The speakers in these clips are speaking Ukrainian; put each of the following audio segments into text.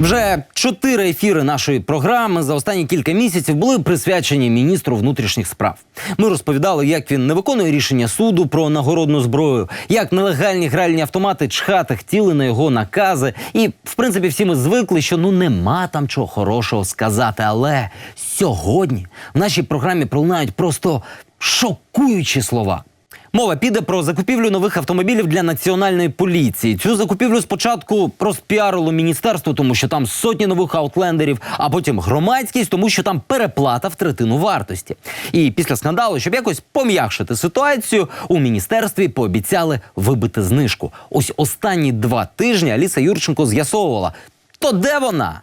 Вже чотири ефіри нашої програми за останні кілька місяців були присвячені міністру внутрішніх справ. Ми розповідали, як він не виконує рішення суду про нагородну зброю, як нелегальні гральні автомати чхати хотіли на його накази. І в принципі, всі ми звикли, що ну нема там чого хорошого сказати. Але сьогодні в нашій програмі пролунають просто шокуючі слова. Мова піде про закупівлю нових автомобілів для національної поліції. Цю закупівлю спочатку розпіарило міністерство, тому що там сотні нових аутлендерів, а потім громадськість, тому що там переплата в третину вартості. І після скандалу, щоб якось пом'якшити ситуацію, у міністерстві пообіцяли вибити знижку. Ось останні два тижні Аліса Юрченко з'ясовувала, то де вона?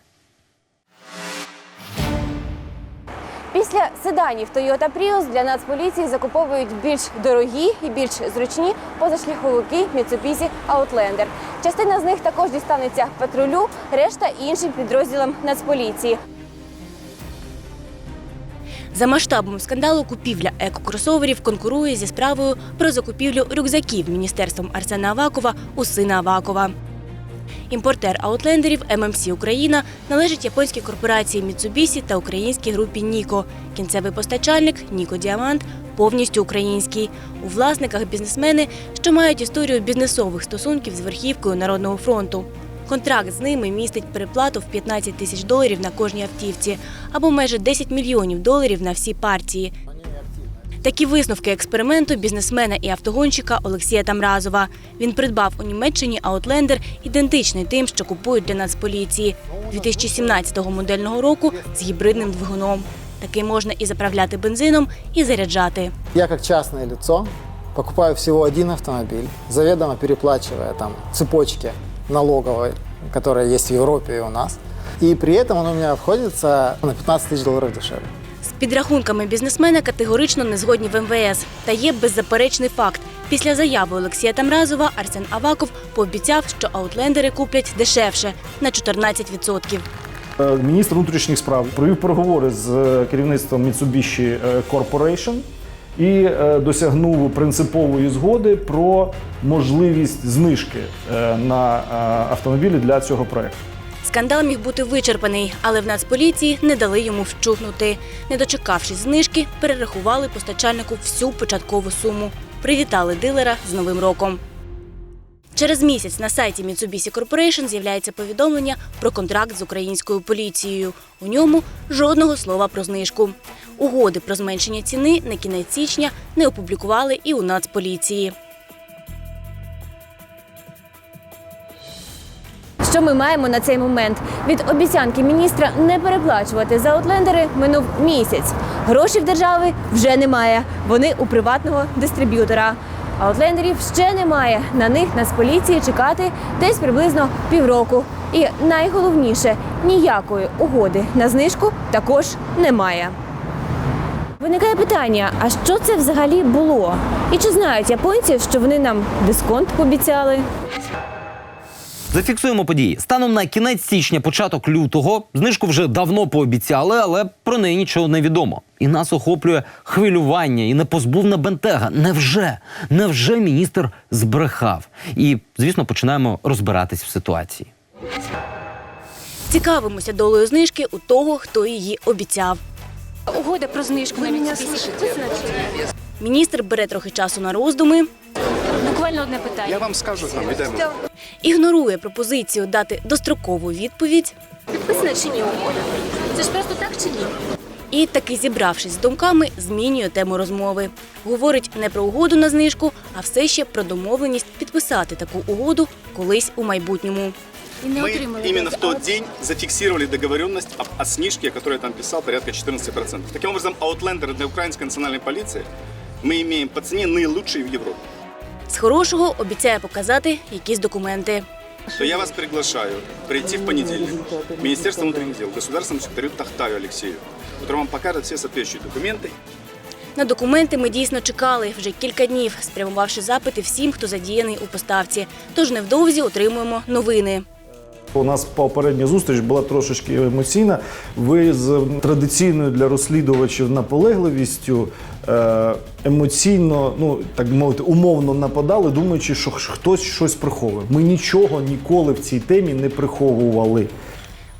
Після седанів Toyota Prius для Нацполіції закуповують більш дорогі і більш зручні позашляховики Mitsubishi Outlander. Частина з них також дістанеться патрулю, решта іншим підрозділам Нацполіції. За масштабом скандалу купівля екокросоверів конкурує зі справою про закупівлю рюкзаків міністерством Арсена Авакова у сина Авакова. Імпортер аутлендерів ММС Україна належить японській корпорації Mitsubishi та українській групі Ніко. Кінцевий постачальник Ніко Діамант повністю український. У власниках бізнесмени, що мають історію бізнесових стосунків з верхівкою Народного фронту. Контракт з ними містить переплату в 15 тисяч доларів на кожній автівці або майже 10 мільйонів доларів на всі партії. Такі висновки експерименту бізнесмена і автогонщика Олексія Тамразова. Він придбав у Німеччині аутлендер, ідентичний тим, що купують для Нацполіції 2017 модельного року з гібридним двигуном. Такий можна і заправляти бензином, і заряджати. Я как частное лицо покупаю всего один автомобиль, заведомо переплачивая там цепочки налоговой, которая есть в Европе и у нас. И при этом он у меня обходится на 15 тысяч долларов дешевле. Підрахунками бізнесмена категорично не згодні в МВС. Та є беззаперечний факт. Після заяви Олексія Тамразова Арсен Аваков пообіцяв, що аутлендери куплять дешевше на 14%. Е, Міністр внутрішніх справ провів переговори з е, керівництвом Mitsubishi е, Corporation і досягнув принципової згоди про можливість знижки на автомобілі для цього проекту. Скандал міг бути вичерпаний, але в Нацполіції не дали йому вщухнути. Не дочекавшись знижки, перерахували постачальнику всю початкову суму. Привітали дилера з Новим роком. Через місяць на сайті Mitsubishi Corporation з'являється повідомлення про контракт з українською поліцією. У ньому жодного слова про знижку. Угоди про зменшення ціни на кінець січня не опублікували і у Нацполіції. Що ми маємо на цей момент? Від обіцянки міністра не переплачувати за аутлендери минув місяць. Грошей в держави вже немає. Вони у приватного дистриб'ютора. Аутлендерів ще немає. На них Нацполіції чекати десь приблизно півроку. І найголовніше ніякої угоди на знижку також немає. Виникає питання: а що це взагалі було? І чи знають японці, що вони нам дисконт пообіцяли? Зафіксуємо події. Станом на кінець січня, початок лютого, знижку вже давно пообіцяли, але про неї нічого не відомо. І нас охоплює хвилювання і непозбувна бентега. Невже? Невже міністр збрехав? І, звісно, починаємо розбиратись в ситуації. Цікавимося долею знижки у того, хто її обіцяв. Угода про знижку на Mitsubishi. Міністр бере трохи часу на роздуми, Буквально одне питання. Я вам скажу там, йдемо. ігнорує пропозицію дати дострокову відповідь Підписана чи ні угода? Це ж просто так чи ні? і, таки зібравшись з думками, змінює тему розмови. Говорить не про угоду на знижку, а все ще про домовленість підписати таку угоду колись у майбутньому. І не Мы отримали. именно в тот день зафиксировали договоренность о, о снижке, о которой я там писал, порядка 14%. Таким образом, аутлендеры для украинской национальной полиции мы имеем по цене наилучшие в Европе. З хорошого обіцяє показати якісь документи. То я вас приглашаю прийти в понедельник в Министерство внутренних дел, государственному секретарю Тахтаю Алексею, который вам покажет все соответствующие документы. На документи ми дійсно чекали вже кілька днів, спрямувавши запити всім, хто задіяний у поставці. Тож невдовзі отримуємо новини. У нас попередня зустріч була трошечки емоційна. Ви з традиційною для розслідувачів наполегливістю е, емоційно, ну так би мовити, умовно нападали, думаючи, що хтось щось приховує. Ми нічого ніколи в цій темі не приховували.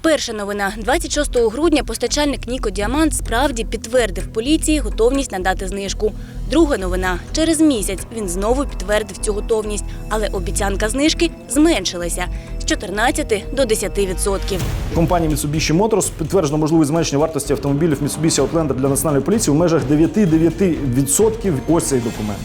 Перша новина 26 грудня постачальник Ніко Діамант справді підтвердив поліції готовність надати знижку. Друга новина через місяць він знову підтвердив цю готовність, але обіцянка знижки зменшилася з 14 до 10%. Компанія Mitsubishi Motors підтверджено можливість зменшення вартості автомобілів Mitsubishi Outlander для національної поліції в межах 9-9%. Ось цей документ.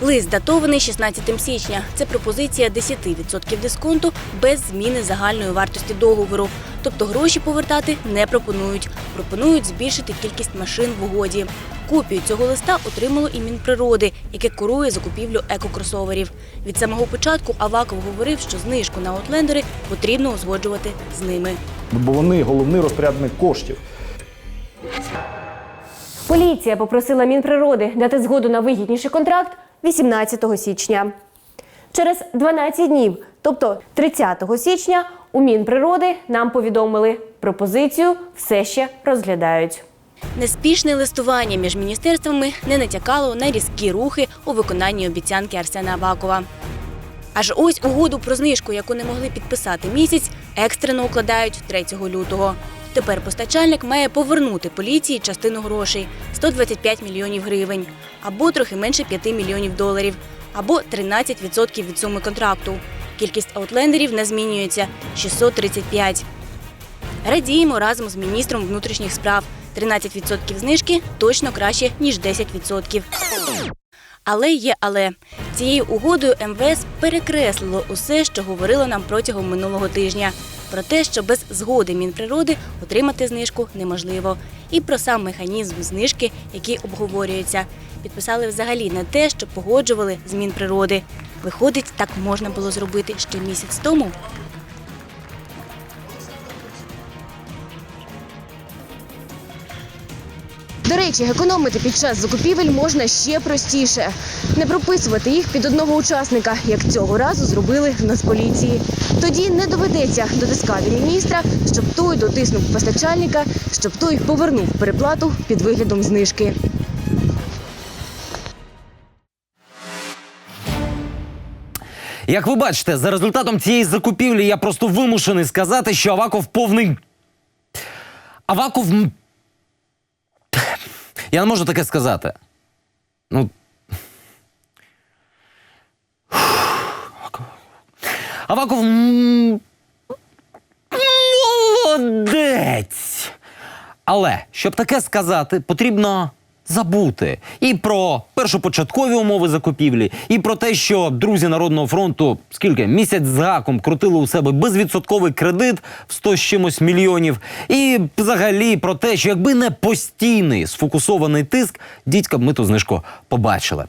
Лист датований 16 січня. Це пропозиція 10% дисконту без зміни загальної вартості договору. Тобто гроші повертати не пропонують. Пропонують збільшити кількість машин в угоді. Копію цього листа отримало і Мінприроди, яке курує закупівлю екокросоверів. Від самого початку Аваков говорив, що знижку на аутлендери потрібно узгоджувати з ними. Бо вони головний розпорядник коштів. Поліція попросила Мінприроди дати згоду на вигідніший контракт 18 січня. Через 12 днів, тобто 30 січня, у Мінприроди нам повідомили, пропозицію все ще розглядають. Неспішне листування між міністерствами не натякало на різкі рухи у виконанні обіцянки Арсена Авакова. Аж ось угоду про знижку, яку не могли підписати місяць, екстрено укладають 3 лютого. Тепер постачальник має повернути поліції частину грошей 125 мільйонів гривень, або трохи менше 5 мільйонів доларів, або 13% від суми контракту. Кількість аутлендерів не змінюється 635. Радіємо разом з міністром внутрішніх справ. 13% знижки точно краще, ніж 10%. Але є але. Цією угодою МВС перекреслило усе, що говорило нам протягом минулого тижня. Про те, що без згоди Мінприроди отримати знижку неможливо. І про сам механізм знижки, який обговорюється. Підписали взагалі не те, що погоджували з Мінприроди. Виходить, так можна було зробити ще місяць тому. До речі, економити під час закупівель можна ще простіше. Не прописувати їх під одного учасника, як цього разу зробили в Нацполіції. Тоді не доведеться дотискати міністра, щоб той дотиснув постачальника, щоб той повернув переплату під виглядом знижки. Як ви бачите, за результатом цієї закупівлі я просто вимушений сказати, що Аваков повний. Аваков. Я не можу таке сказати. Ну. Аваков. Молодець. Але щоб таке сказати, потрібно забути і про першопочаткові умови закупівлі, і про те, що друзі Народного фронту скільки місяць з гаком крутили у себе безвідсотковий кредит в 100 з чимось мільйонів, і взагалі про те, що якби не постійний сфокусований тиск, дідька б ми ту знижку побачили.